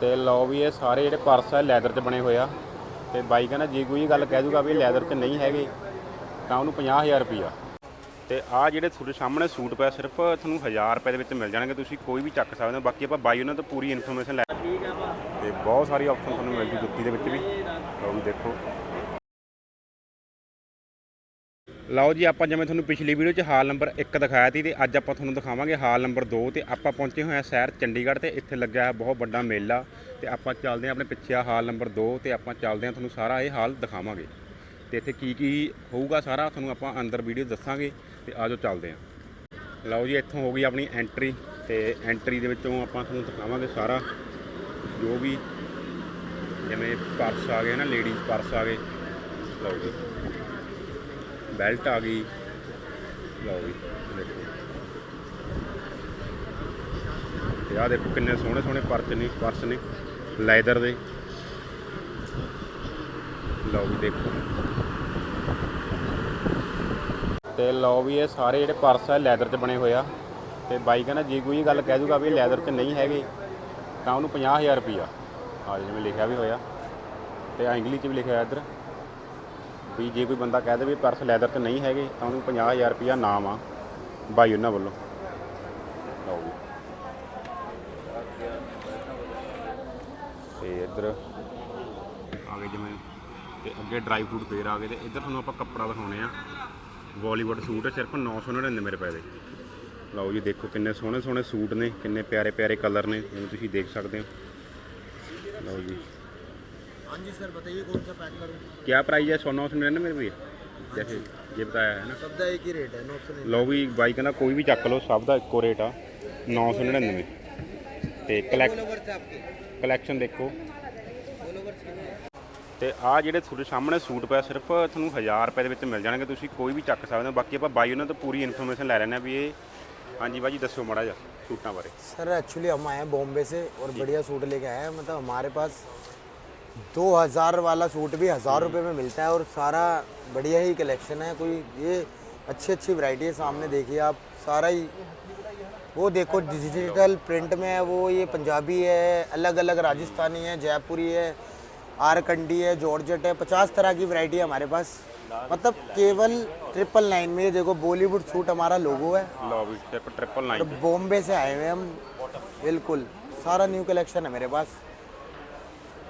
ਤੇ ਲਓ ਵੀ ਇਹ ਸਾਰੇ ਜਿਹੜੇ ਪਰਸ ਆ ਲੈਦਰ 'ਚ ਬਣੇ ਹੋਏ ਆ। ਤੇ ਬਾਈ ਕਹਿੰਦਾ ਜੇ ਕੋਈ ਇਹ ਗੱਲ ਕਹਿ ਦੂਗਾ ਵੀ ਲੈਦਰ 'ਚ ਨਹੀਂ ਹੈਗੇ, ਤਾਂ ਉਹਨੂੰ 50000 ਰੁਪਈਆ। ਤੇ ਆ ਜਿਹੜੇ ਤੁਹਾਡੇ ਸਾਹਮਣੇ ਸੂਟ ਪਿਆ, ਸਿਰਫ ਤੁਹਾਨੂੰ 1000 ਰੁਪਏ ਦੇ ਵਿੱਚ ਮਿਲ ਜਾਣਗੇ, ਤੁਸੀਂ ਕੋਈ ਵੀ ਚੱਕ ਸਕਦੇ ਹੋ। ਬਾਕੀ ਆਪਾਂ ਬਾਈ ਉਹਨਾਂ ਤੋਂ ਪੂਰੀ ਇਨਫੋਰਮੇਸ਼ਨ ਲੈ ਤੇ ਬਹੁਤ ਸਾਰੀ ਆਪਸ਼ਨ ਤੁਹਾਨੂੰ ਮਿਲ ਜੂ ਜੁੱਤੀ ਦੇ ਵਿੱਚ ਵੀ। ਲਓ ਵੀ ਦੇਖੋ। ਲਓ ਜੀ, ਆਪਾਂ ਜਿਵੇਂ ਤੁਹਾਨੂੰ ਪਿਛਲੀ ਵੀਡੀਓ 'ਚ ਹਾਲ ਨੰਬਰ 1 ਦਿਖਾਇਆ ਸੀ ਤੇ ਅੱਜ ਆਪਾਂ ਤੁਹਾਨੂੰ ਦਿਖਾਵਾਂਗੇ ਹਾਲ ਨੰਬਰ 2 ਤੇ ਆਪਾਂ ਪਹੁੰਚੇ ਹੋਏ ਹਾਂ ਸ਼ਹਿਰ ਚੰਡੀਗੜ੍ਹ ਤੇ ਇੱਥੇ ਲੱਗਿਆ ਹੈ ਬਹੁਤ ਵੱਡਾ ਮੇਲਾ ਤੇ ਆਪਾਂ ਚੱਲਦੇ ਹਾਂ ਆਪਣੇ ਪਿੱਛੇ ਆ ਹਾਲ ਨੰਬਰ 2 ਤੇ ਆਪਾਂ ਚੱਲਦੇ ਹਾਂ ਤੁਹਾਨੂੰ ਸਾਰਾ ਇਹ ਹਾਲ ਦਿਖਾਵਾਂਗੇ। ਤੇ ਇੱਥੇ ਕੀ ਕੀ ਹੋਊਗਾ ਸਾਰਾ ਤੁਹਾਨੂੰ ਆਪਾਂ ਅੰਦਰ ਵੀਡੀਓ ਦੱਸਾਂਗੇ ਤੇ ਆਜੋ ਚੱਲਦੇ ਹਾਂ। ਲਓ ਜੀ, ਇੱਥੋਂ ਹੋ ਗਈ ਆਪਣੀ ਐਂਟਰੀ ਤੇ ਐਂਟਰੀ ਦੇ ਵਿੱਚੋਂ ਆਪਾਂ ਤੁਹਾਨੂੰ ਦਿਖਾਵਾਂਗੇ ਸਾਰਾ ਜੋ ਵੀ ਜਿਵੇਂ ਪਰਸ ਆ ਗਏ ਨਾ ਲੇਡੀਜ਼ ਪਰਸ ਆ ਗਏ। ਲਓ ਜੀ। ਬੈਲਟ ਆ ਗਈ। ਲਓ ਵੀ ਦੇਖੋ। ਤੇ ਆਹ ਦੇਖੋ ਕਿੰਨੇ ਸੋਹਣੇ ਸੋਹਣੇ ਪਰਚ ਨੇ, ਪਰਸ ਨੇ ਲੈਦਰ ਦੇ। ਲਓ ਵੀ ਦੇਖੋ। ਤੇ ਲਓ ਵੀ ਇਹ ਸਾਰੇ ਜਿਹੜੇ ਪਰਸ ਆ ਲੈਦਰ 'ਚ ਬਣੇ ਹੋਏ ਆ। ਤੇ ਬਾਈ ਕਹਿੰਦਾ ਜੇ ਕੋਈ ਇਹ ਗੱਲ ਕਹਿ ਦੂਗਾ ਵੀ ਲੈਦਰ 'ਚ ਨਹੀਂ ਹੈਗੇ, ਤਾਂ ਉਹਨੂੰ 50000 ਰੁਪਈਆ। ਆ ਜਿਵੇਂ ਲਿਖਿਆ ਵੀ ਹੋਇਆ। ਤੇ ਆ ਇੰਗਲਿਸ਼ 'ਚ ਵੀ ਲਿਖਿਆ ਇੱਧਰ। ਵੀ ਜੇ ਕੋਈ ਬੰਦਾ ਕਹਿ ਦੇਵੇ ਪਰਸ ਲੈਦਰ 'ਤੇ ਨਹੀਂ ਹੈਗੇ, ਤਾਂ ਉਹਨੂੰ 50000 ਰੁਪਈਆ ਨਾਮ ਆ, ਬਾਈ ਉਹਨਾਂ ਵੱਲੋਂ। ਲਓ ਜੀ। ਤੇ ਇੱਧਰ ਆ ਗਏ ਜਿਵੇਂ ਤੇ ਅੱਗੇ ਡਰਾਈ ਫਰੂਟ ਫੇਰ ਆ ਗਏ ਤੇ ਇੱਧਰ ਤੁਹਾਨੂੰ ਆਪਾਂ ਕੱਪੜਾ ਦਿਖਾਉਣੇ ਆ। ਬਾਲੀਵੁੱਡ ਸੂਟ ਸਿਰਫ 999 ਰੁਪਏ ਦੇ। ਲਓ ਜੀ, ਦੇਖੋ ਕਿੰਨੇ ਸੋਹਣੇ ਸੋਹਣੇ ਸੂਟ ਨੇ, ਕਿੰਨੇ ਪਿਆਰੇ ਪਿਆਰੇ ਕਲਰ ਨੇ ਜਿਵੇਂ ਤੁਸੀਂ ਦੇਖ ਸਕਦੇ ਹੋ। ਲਓ ਜੀ। हाँ जी सर बताइए कौन सा पैक करूँ क्या प्राइस है सौ नौ सौ निन्यानवे रुपये जैसे ये बताया है ना सब का एक ही रेट है नौ सौ ਲਓ ਵੀ ਬਾਈ ਕਹਿੰਦਾ ਕੋਈ ਵੀ ਚੱਕ ਲਓ ਸਭ ਦਾ ਇੱਕੋ ਰੇਟ ਆ 999 ਤੇ ਕਲੈਕ फॉलोवर्स आपके ਕਲੈਕਸ਼ਨ ਦੇਖੋ फॉलोवर्स कितने ਤੇ ਆ ਜਿਹੜੇ ਤੁਹਾਡੇ ਸਾਹਮਣੇ ਸੂਟ ਪਿਆ ਸਿਰਫ ਤੁਹਾਨੂੰ 1000 ਰੁਪਏ ਦੇ ਵਿੱਚ ਮਿਲ ਜਾਣਗੇ ਤੁਸੀਂ ਕੋਈ ਵੀ ਚੱਕ ਸਕਦੇ ਹੋ ਬਾਕੀ ਆਪਾਂ ਬਾਈ ਉਹਨਾਂ ਤੋਂ ਪੂਰੀ ਇਨਫੋਰਮੇਸ਼ਨ ਲੈ ਲੈਣੇ ਆ ਵੀ ਇਹ ਹਾਂਜੀ ਬਾਜੀ ਦੱਸਿਓ ਮਾੜਾ ਜਿਹਾ ਸੂਟਾਂ ਬਾਰੇ सर एक्चुअली हम आए हैं बॉम्बे से और बढ़िया सूट लेके आए हैं मतलब हमारे पास दो हज़ार वाला सूट भी हज़ार रुपये में मिलता है और सारा बढ़िया ही कलेक्शन है। कोई ये अच्छी अच्छी वैरायटी है सामने देखिए आप सारा ही। वो देखो डिजिटल प्रिंट में है वो ये पंजाबी है अलग अलग राजस्थानी है जयपुरी है आरकंडी है जॉर्जट है पचास तरह की वैरायटी है हमारे पास। मतलब केवल ट्रिपल नाइन में देखो बॉलीवुड सूट हमारा लोगो है। ट्रिपल नाइन तो बॉम्बे से आए हुए हम। बिल्कुल सारा न्यू कलेक्शन है मेरे पास।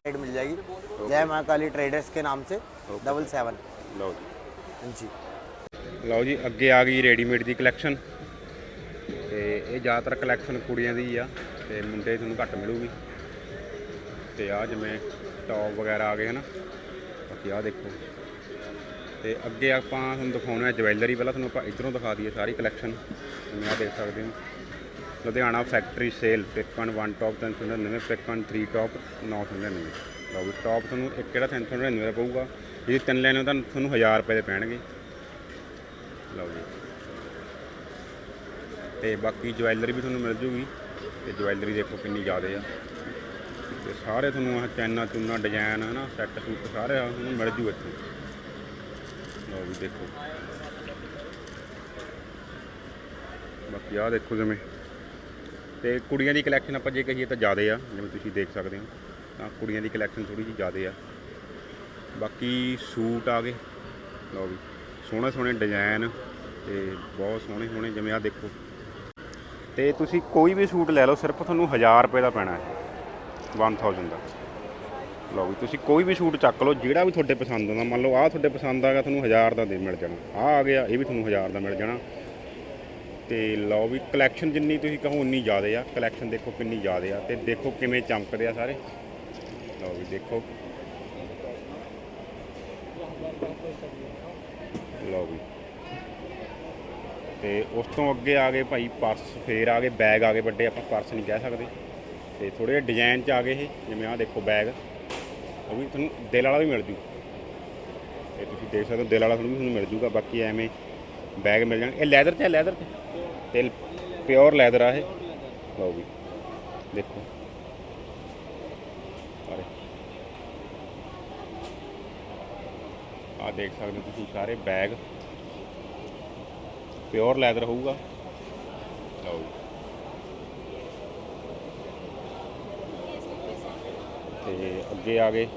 रेट मिल जाएगी जय माँ काली ट्रेडर्स के नाम से डबल सेवन ਲਓ ਜੀ जी ਲਓ ਜੀ ਅੱਗੇ ਆ ਗਈ ਰੈਡੀਮੇਡ ਦੀ ਕਲੈਕਸ਼ਨ ਤੇ ਇਹ ਜ਼ਿਆਦਾਤਰ ਕਲੈਕਸ਼ਨ ਕੁੜੀਆਂ ਦੀ ਆ ਤੇ ਮੁੰਡੇ ਤੁਹਾਨੂੰ ਘੱਟ ਮਿਲੂਗੀ ਤੇ ਆ ਜਿਵੇਂ ਟੌਪ ਵਗੈਰਾ ਆ ਗਏ ਹਨਾ ਬਾਕੀ ਆ ਦੇਖੋ ਤੇ ਅੱਗੇ ਆਪਾਂ ਤੁਹਾਨੂੰ ਦਿਖਾਉਣਾ ਹੈ ਜਵੈਲਰੀ ਪਹਿਲਾਂ ਤੁਹਾਨੂੰ ਆਪਾਂ ਇਧਰੋਂ ਦਿਖਾ ਦਈਏ ਸਾਰੀ ਕਲੈਕਸ਼ਨ ਜਿਵੇਂ ਆ ਦੇਖ ਸਕਦੇ ਹੋ ਲੁਧਿਆਣਾ ਫੈਕਟਰੀ ਸੇਲ ਪਿਕਨ 1 ਟੌਪ 399 ਪਿਕਨ 3 ਟੌਪ 999 ਲਓ ਵੀ ਟੌਪ ਤੁਹਾਨੂੰ ਇੱਕ ਕਿਹੜਾ 399 ਦਾ ਪਊਗਾ? ਜੇ ਤਿੰਨ ਲੈਣੇ ਹੋ ਤਾਂ ਤੁਹਾਨੂੰ 1000 ਰੁਪਏ ਦੇ ਪੈਣਗੇ। ਲਓ ਜੀ। ਤੇ ਬਾਕੀ ਜਵੈਲਰੀ ਵੀ ਤੁਹਾਨੂੰ ਮਿਲ ਜੂਗੀ। ਤੇ ਜਵੈਲਰੀ ਦੇਖੋ ਕਿੰਨੀ ਜ਼ਿਆਦੇ ਆ। ਤੇ ਸਾਰੇ ਤੁਹਾਨੂੰ ਆਹ ਚੈਨਾ ਚੁੰਨਾ ਡਿਜ਼ਾਈਨ ਨਾ ਸੈੱਟ ਸੂਟ ਸਾਰੇ ਆ ਤੁਹਾਨੂੰ ਮਿਲ ਜੂ ਇੱਥੇ। ਲਓ ਵੀ ਦੇਖੋ। ਬਾਕੀ ਆ ਦੇਖੋ ਜਿਵੇਂ ਤੇ ਕੁੜੀਆਂ ਦੀ ਕਲੈਕਸ਼ਨ ਆਪਾਂ ਜੇ ਕਹੀਏ ਤਾਂ ਜ਼ਿਆਦੇ ਆ, ਜਿਵੇਂ ਤੁਸੀਂ ਦੇਖ ਸਕਦੇ ਹੋ। ਤਾਂ ਕੁੜੀਆਂ ਦੀ ਕਲੈਕਸ਼ਨ ਥੋੜੀ ਜਿਹੀ ਜ਼ਿਆਦੇ ਆ। ਬਾਕੀ ਸੂਟ ਆ ਗਏ। ਲਓ ਵੀ, ਸੋਹਣੇ ਸੋਹਣੇ ਡਿਜ਼ਾਈਨ ਤੇ ਬਹੁਤ ਸੋਹਣੇ ਸੋਹਣੇ, ਜਿਵੇਂ ਆ ਦੇਖੋ। ਤੇ ਤੁਸੀਂ ਕੋਈ ਵੀ ਸੂਟ ਲੈ ਲਓ, ਸਿਰਫ ਤੁਹਾਨੂੰ 1000 ਰੁਪਏ ਦਾ ਪੈਣਾ ਹੈ। 1000 ਦਾ। ਲਓ ਵੀ, ਤੁਸੀਂ ਕੋਈ ਵੀ ਸੂਟ ਚੱਕ ਲਓ, ਜਿਹੜਾ ਵੀ ਤੁਹਾਡੇ ਪਸੰਦ ਆਉਂਦਾ। ਮੰਨ ਲਓ ਆਹ ਤੁਹਾਡੇ ਪਸੰਦ ਆਗਾ ਤੁਹਾਨੂੰ 1000 ਦਾ ਦੇ ਮਿਲ ਜਾਣਾ। ਆਹ ਆ ਗਿਆ, ਇਹ ਵੀ ਤੁਹਾਨੂੰ 1000 ਦਾ ਮਿਲ ਜਾਣਾ। ਤੇ ਲਓ ਵੀ ਕਲੈਕਸ਼ਨ ਜਿੰਨੀ ਤੁਸੀਂ ਕਹੋ ਉਨੀ ਜ਼ਿਆਦੇ ਆ। ਕਲੈਕਸ਼ਨ ਦੇਖੋ ਕਿੰਨੀ ਜ਼ਿਆਦੇ ਆ ਤੇ ਦੇਖੋ ਕਿਵੇਂ ਚਮਕਦੇ ਆ ਸਾਰੇ। ਲਓ ਵੀ ਦੇਖੋ। ਲਓ ਵੀ। ਤੇ ਉਸ ਤੋਂ ਅੱਗੇ ਆ ਗਏ ਭਾਈ ਪਰਸ, ਫੇਰ ਆ ਗਏ ਬੈਗ ਆ ਗਏ ਵੱਡੇ, ਆਪਾਂ ਪਰਸ ਨਹੀਂ ਕਹਿ ਸਕਦੇ। ਤੇ ਥੋੜੇ ਜਿਹੇ ਡਿਜ਼ਾਈਨ ਚ ਆ ਗਏ ਇਹ, ਜਿਵੇਂ ਆਹ ਦੇਖੋ ਬੈਗ ਉਹ ਵੀ ਤੁਹਾਨੂੰ ਦਿਲ ਵਾਲਾ ਵੀ ਮਿਲ ਜੂ। ਤੇ ਤੁਸੀਂ ਦੇਖ ਸਕਦੇ ਹੋ ਦਿਲ ਵਾਲਾ ਤੁਹਾਨੂੰ ਵੀ ਤੁਹਾਨੂੰ ਮਿਲ ਜੂਗਾ, ਬਾਕੀ ਐਵੇਂ ਬੈਗ ਮਿਲ ਜਾਣਗੇ ਇਹ ਲੈਦਰ ਚ ਹੈ ਲੈਦਰ ਚ? ਤੇ ਪਿਓਰ ਲੈਦਰ ਆ ਇਹ। ਲਓ ਵੀ, ਦੇਖੋ। ਸਾਰੇ। ਆ ਦੇਖ ਸਕਦੇ ਹੋ ਤੁਸੀਂ ਸਾਰੇ ਬੈਗ। ਪਿਓਰ ਲੈਦਰ ਹੋਊਗਾ। ਲਓ ਜੀ। ਤੇ ਅੱਗੇ ਆ ਗਏ।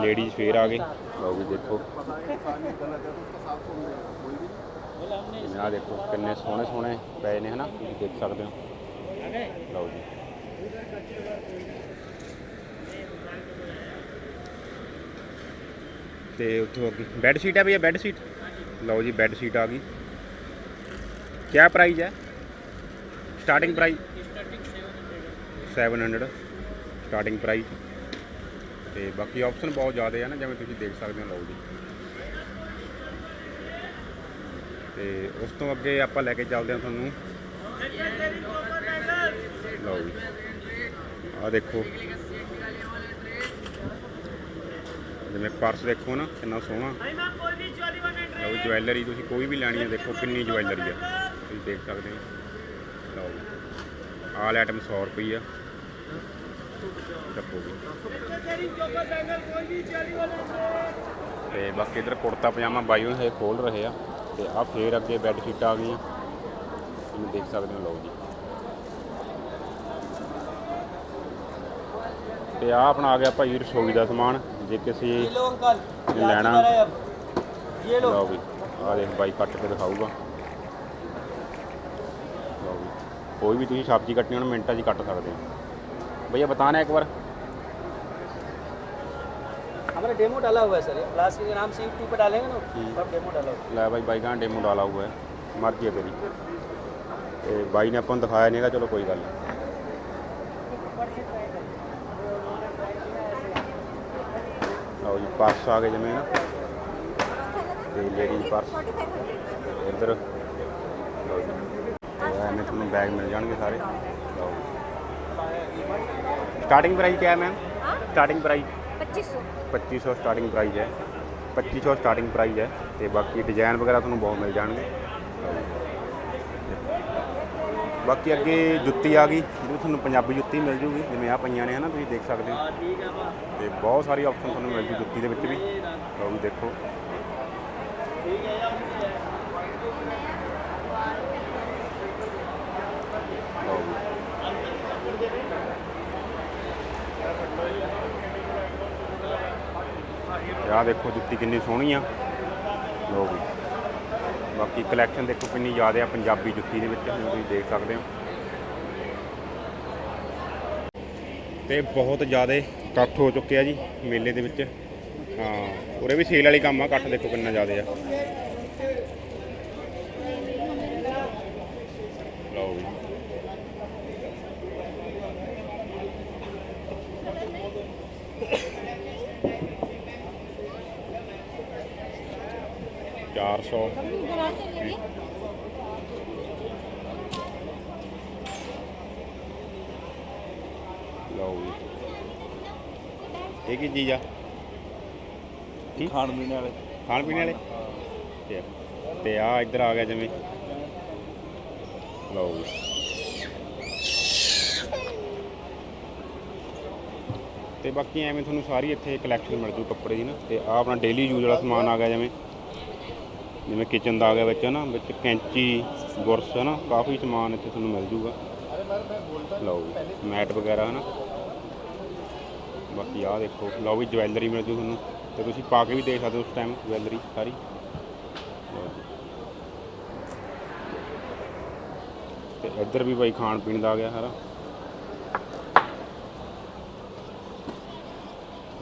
ਲੇਡੀਜ਼ ਫੇਰ ਆ ਗਏ। ਲਓ ਵੀ, ਦੇਖੋ। ਆ ਦੇਖੋ ਕਿੰਨੇ ਸੋਹਣੇ ਸੋਹਣੇ ਪਏ ਨੇ ਹਨਾ, ਤੁਸੀਂ ਦੇਖ ਸਕਦੇ ਹੋ। ਲਓ ਜੀ। ਤੇ ਉੱਥੋਂ ਅੱਗੇ ਬੈੱਡ ਸ਼ੀਟ ਹੈ ਭਈਆ ਬੈੱਡ ਸ਼ੀਟ ਲਓ ਜੀ ਬੈੱਡ ਸ਼ੀਟ ਆ ਗਈ। ਕੀ ਪ੍ਰਾਈਸ ਹੈ ਸਟਾਰਟਿੰਗ ਪ੍ਰਾਈਸ 700 ਸਟਾਰਟਿੰਗ ਪ੍ਰਾਈਸ ਤੇ ਬਾਕੀ ਆਪਸ਼ਨ ਬਹੁਤ ਜ਼ਿਆਦਾ ਹੈ ਨਾ, ਜਿਵੇਂ ਤੁਸੀਂ ਦੇਖ ਸਕਦੇ ਹੋ, ਲਓ ਜੀ। ਤੇ ਉਸ ਤੋਂ ਅੱਗੇ ਆਪਾਂ ਲੈ ਕੇ ਚੱਲਦੇ ਹਾਂ ਤੁਹਾਨੂੰ। ਲਓ ਜੀ। ਆ ਦੇਖੋ। ਜਿਵੇਂ ਪਰਸ ਦੇਖੋ ਨਾ, ਕਿੰਨਾ ਸੋਹਣਾ। ਲਓ ਜਵੈਲਰੀ ਤੁਸੀਂ ਕੋਈ ਵੀ ਲੈਣੀ ਹੈ ਦੇਖੋ ਕਿੰਨੀ ਜਵੈਲਰੀ ਆ। ਤੁਸੀਂ ਦੇਖ ਸਕਦੇ ਹੋ। ਲਓ ਜੀ। ਆਲ ਆਈਟਮ 100 ਰੁਪਏ ਆ। ਚੱਕੋ ਵੀ ਤੇ ਬਾਕੀ ਇਧਰ ਕੁੜਤਾ ਪਜਾਮਾ ਬਾਈਓ ਹੈ ਖੋਲ ਰਹੇ ਆ। ਤੇ ਆ ਫੇਰ ਅੱਗੇ ਬੈੱਡ ਸ਼ੀਟਾਂ ਆ ਗਈਆਂ ਤੁਸੀਂ ਦੇਖ ਸਕਦੇ ਹੋ ਲਓ ਜੀ ਤੇ ਆ ਆਪਣਾ ਆ ਗਿਆ ਭਾਈ ਰਸੋਈ ਦਾ ਸਮਾਨ ਜੇ ਕਿਸੇ लो अंकल ये लेना। क्या है अब ये लो ਲਓ ਵੀ ਆ ਦੇਖ ਬਾਈ ਕੱਟ ਕੇ ਦਿਖਾਊਗਾ ਲਓ ਵੀ ਕੋਈ ਵੀ ਤੁਸੀਂ ਸਬਜ਼ੀ ਕੱਟਣੀ ਹੋਣ ਮਿੰਟਾਂ 'ਚ ਹੀ ਕੱਟ ਸਕਦੇ ਹੋ ਭਈਆ ਬਤਾਨਾ ਇੱਕ ਵਾਰ हमारा डेमो डाला हुआ है सर लास्ट के नाम से यूट्यूब पर डालेंगे ना हम्म। सब डेमो डाला हुआ है। भाई भाई कहाँ डेमो डाला हुआ है? मर्ज़ी है तेरी। भाई ने अपन दिखाया नहीं चलो कोई गल पर्स आ गए जमें लेडीज़ पर्स। इधर। थोड़ा तो बैग मिल जाएँगे सारे। स्टार्टिंग प्राइस क्या है ma'am starting price 2500 2500 starting price ਹੈ 2500 ਸਟਾਰਟਿੰਗ ਪ੍ਰਾਈਸ ਹੈ ਤੇ ਬਾਕੀ ਡਿਜ਼ਾਈਨ ਵਗੈਰਾ ਤੁਹਾਨੂੰ ਬਹੁਤ ਮਿਲ ਜਾਣਗੇ ਬਾਕੀ ਅੱਗੇ ਜੁੱਤੀ ਆ ਗਈ ਜਿਹੜੀ ਤੁਹਾਨੂੰ ਪੰਜਾਬੀ ਜੁੱਤੀ ਮਿਲ ਜੂਗੀ ਜਿਵੇਂ ਆ ਪਈਆਂ ਨੇ ਹਨਾ ਤੁਸੀਂ ਦੇਖ ਸਕਦੇ ਹੋ ਤੇ ਬਹੁਤ ਸਾਰੀ ਆਪਸ਼ਨ ਤੁਹਾਨੂੰ ਮਿਲ ਜੂ ਜੁੱਤੀ ਦੇ ਵਿੱਚ ਵੀ ਤੁਹਾਨੂੰ ਦੇਖੋ ਆਹ ਦੇਖੋ ਜੁੱਤੀ ਕਿੰਨੀ ਸੋਹਣੀ ਆ। ਲਓ ਵੀ। ਬਾਕੀ ਕਲੈਕਸ਼ਨ ਦੇਖੋ ਕਿੰਨੀ ਜ਼ਿਆਦਾ ਆ ਪੰਜਾਬੀ ਜੁੱਤੀ ਦੇ ਵਿੱਚ ਤੁਸੀਂ ਦੇਖ ਸਕਦੇ ਹੋ। ਤੇ ਬਹੁਤ ਜ਼ਿਆਦਾ ਇਕੱਠ ਹੋ ਚੁੱਕਿਆ ਜੀ ਮੇਲੇ ਦੇ ਵਿੱਚ। ਹਾਂ, ਉਰੇ ਵੀ ਸੇਲ ਵਾਲੀ ਕੰਮ ਆ ਇਕੱਠ ਦੇਖੋ ਕਿੰਨਾ ਜ਼ਿਆਦਾ ਆ। 400 ਲਓ ਜੀ। ਇਹ ਕੀ ਚੀਜ਼ ਆ? ਇਹ ਖਾਣ ਪੀਣ ਵਾਲੇ। ਖਾਣ ਪੀਣ ਵਾਲੇ? ਤੇ- ਤੇ ਆ ਇੱਧਰ ਆ ਗਿਆ ਜਿਵੇਂ। ਲਓ ਜੀ। ਤੇ ਬਾਕੀ ਐਵੇਂ ਤੁਹਾਨੂੰ ਸਾਰੀ ਇੱਥੇ ਕਲੈਕਸ਼ਨ ਮਿਲ ਜੂ ਕੱਪੜੇ ਦੀ ਨਾ। ਤੇ ਆ ਆਪਣਾ ਡੇਲੀ ਯੂਜ਼ ਵਾਲਾ ਸਮਾਨ ਆ ਗਿਆ ਜਿਵੇਂ। ਜਿਵੇਂ ਕਿਚਨ ਦਾ ਆ ਗਿਆ ਵਿੱਚ ਨਾ ਵਿੱਚ ਕੈਂਚੀ ਗੁਰਸ ਹੈ ਨਾ ਕਾਫੀ ਸਮਾਨ ਇੱਥੇ ਤੁਹਾਨੂੰ ਮਿਲ ਜੂਗਾ। ਲਓ ਜੀ ਮੈਟ ਵਗੈਰਾ ਹੈ ਨਾ ਬਾਕੀ ਆ ਦੇਖੋ ਲਓ ਵੀ ਜਵੈਲਰੀ ਮਿਲ ਜੂ ਤੁਹਾਨੂੰ। ਤੇ ਤੁਸੀਂ ਪਾ ਕੇ ਵੀ ਦੇਖ ਸਕਦੇ ਹੋ ਉਸ ਟਾਈਮ ਜਵੈਲਰੀ ਸਾਰੀ। ਜੀ। ਤੇ ਇੱਧਰ ਵੀ ਬਾਈ ਖਾਣ ਪੀਣ ਦਾ ਆ ਗਿਆ ਸਾਰਾ।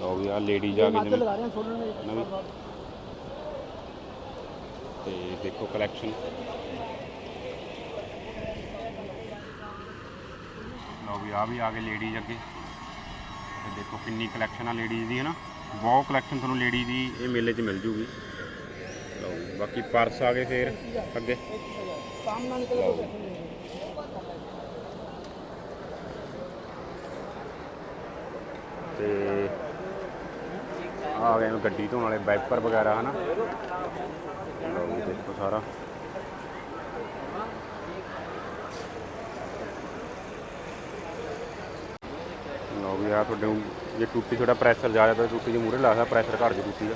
ਲਓ ਵੀ ਆ ਲੇਡੀਜ਼ ਆ ਗਈ ਜਿਵੇਂ ਇਹ ਦੇਖੋ ਕਲੈਕਸ਼ਨ ਲਓ ਵੀ ਆ ਵੀ ਆ ਗਏ ਲੇਡੀਜ਼ ਅੱਗੇ। ਤੇ ਦੇਖੋ ਕਿੰਨੀ ਕਲੈਕਸ਼ਨ ਆ ਲੇਡੀਜ਼ ਦੀ ਹੈ ਨਾ ਬਹੁਤ ਕਲੈਕਸ਼ਨ ਤੁਹਾਨੂੰ ਲੇਡੀਜ਼ ਦੀ ਇਹ ਮੇਲੇ 'ਚ ਮਿਲ ਜੂਗੀ। ਲਓ ਬਾਕੀ ਪਰਸ ਆ ਗਏ ਫੇਰ ਅੱਗੇ। ਸਾਹਮਣਾ ਨਿਕਲ ਤੇ ਆ ਗਏ ਗੱਡੀ ਧੋਣ ਵਾਲੇ ਵਾਈਪਰ ਵਗੈਰਾ, ਹਨਾ? ਸਾਰਾ ਲਓ ਵੀ ਆ ਤੁਹਾਡੇ ਨੂੰ ਜੇ ਟੂਟੀ ਥੋੜਾ ਪ੍ਰੈਸ਼ਰ ਜ਼ਿਆਦਾ ਤਾਂ ਟੂਟੀ ਦੇ ਮੂਹਰੇ ਲਾਦਾ ਪ੍ਰੈਸ਼ਰ ਘਟ ਜੇ ਟੂਟੀ ਦਾ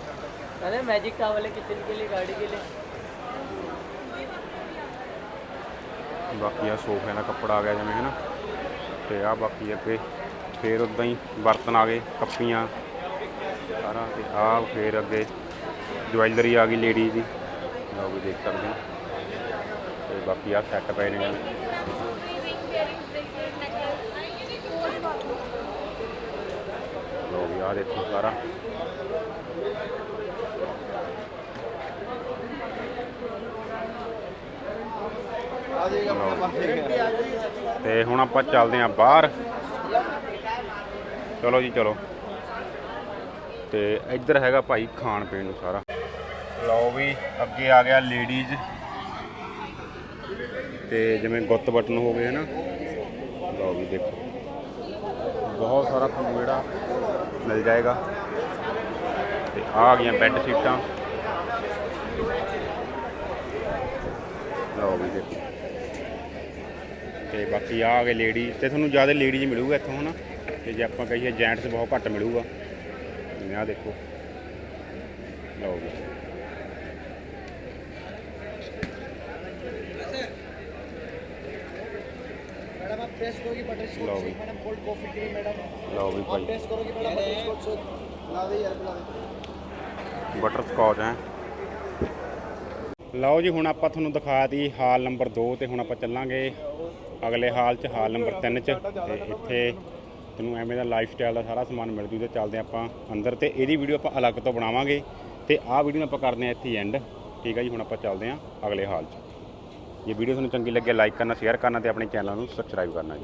अरे मैजिक टावल है किचन के लिए गाड़ी के लिए ਬਾਕੀ ਆ ਸੋਫਿਆਂ ਦਾ ਕੱਪੜਾ ਆ ਗਿਆ ਜਿਵੇਂ ਹਨਾ ਤੇ ਆ ਬਾਕੀ ਅੱਗੇ ਫੇਰ ਉਦਾਂ ਹੀ ਬਰਤਨ ਆ ਗਏ ਕੱਪੀਆਂ ਸਾਰਾ ਤੇ ਆ ਫੇਰ ਅੱਗੇ ਜਵੈਲਰੀ ਆ ਗਈ ਲੇਡੀ ਦੀ ਲਓ ਵੀ ਦੇਖ ਸਕਦੇ ਹੋ। ਤੇ ਬਾਕੀ ਆ ਸੈੱਟ ਪਏ ਨੇ। ਲਓ ਵੀ ਆ ਦੇਖੋ ਸਾਰਾ। ਤੇ ਹੁਣ ਆਪਾਂ ਚੱਲਦੇ ਆਂ ਬਾਹਰ। ਚਲੋ ਜੀ, ਚਲੋ। ਤੇ ਇੱਧਰ ਹੈਗਾ ਭਾਈ ਖਾਣ ਪੀਣ ਨੂੰ ਸਾਰਾ। ਲਓ ਵੀ, ਅੱਗੇ ਆ ਗਿਆ ਲੇਡੀਜ਼ ਤੇ ਜਿਵੇਂ ਗੁੱਤ ਬਟਨ ਹੋ ਗਏ, ਹਨਾ? ਲਓ ਵੀ ਦੇਖੋ। ਬਹੁਤ ਸਾਰਾ ਤੁਹਾਨੂੰ ਜਿਹੜਾ ਮਿਲ ਜਾਏਗਾ। ਤੇ ਆ ਗਈਆਂ ਬੈੱਡ ਸ਼ੀਟਾਂ ਲਓ ਵੀ ਦੇਖੋ। ਤੇ ਬਾਕੀ ਆ ਗਏ ਲੇਡੀ ਤੇ ਤੁਹਾਨੂੰ ਜ਼ਿਆਦਾ ਲੇਡੀਜ਼ ਮਿਲੂਗਾ ਇੱਥੋਂ, ਹਨਾ? ਤੇ ਜੇ ਆਪਾਂ ਕਹੀਏ ਜੈਂਟਸ ਬਹੁਤ ਘੱਟ ਮਿਲੂਗਾ। ਜਿਵੇਂ ਆਹ ਦੇਖੋ। ਲਓ ਵੀ। टेस्ट करोगी बटर लो स्कॉच भी। Madam cold coffee cream madam ਲਓ ਵੀ आप ਭਾਈ टेस्ट करोगी मैडम बटर स्कॉच ला दे यार ला दे ਬਟਰ ਸਕੌਚ ਹੈ ਲਓ ਜੀ ਹੁਣ ਆਪਾਂ ਤੁਹਾਨੂੰ ਦਿਖਾਤੀ ਹਾਲ ਨੰਬਰ 2 ਤੇ ਹੁਣ ਆਪਾਂ ਚੱਲਾਂਗੇ ਅਗਲੇ ਹਾਲ 'ਚ ਹਾਲ ਨੰਬਰ 3 'ਚ ਤੇ ਇੱਥੇ ਤੁਹਾਨੂੰ ਐਵੇਂ ਦਾ ਲਾਈਫ ਸਟਾਈਲ ਦਾ ਸਾਰਾ ਸਮਾਨ ਮਿਲ ਜੂ ਤੇ ਚੱਲਦੇ ਆਪਾਂ ਅੰਦਰ ਤੇ ਇਹਦੀ ਵੀਡੀਓ ਆਪਾਂ ਅਲੱਗ ਤੋਂ ਬਣਾਵਾਂਗੇ ਤੇ ਆਹ ਵੀਡੀਓ ਨੂੰ ਆਪਾਂ ਕਰਦੇ ਹਾਂ ਇੱਥੇ ਐਂਡ ਠੀਕ ਹੈ ਜੀ ਹੁਣ ਆਪਾਂ ਚੱਲਦੇ ਹਾਂ ਅਗਲੇ ਹਾਲ 'ਚ ਜੇ ਵੀਡੀਓ ਤੁਹਾਨੂੰ ਚੰਗੀ ਲੱਗੇ ਲਾਈਕ ਕਰਨਾ ਸ਼ੇਅਰ ਕਰਨਾ ਤੇ ਆਪਣੇ ਚੈਨਲ ਨੂੰ ਸਬਸਕ੍ਰਾਈਬ ਕਰਨਾ ਜੀ।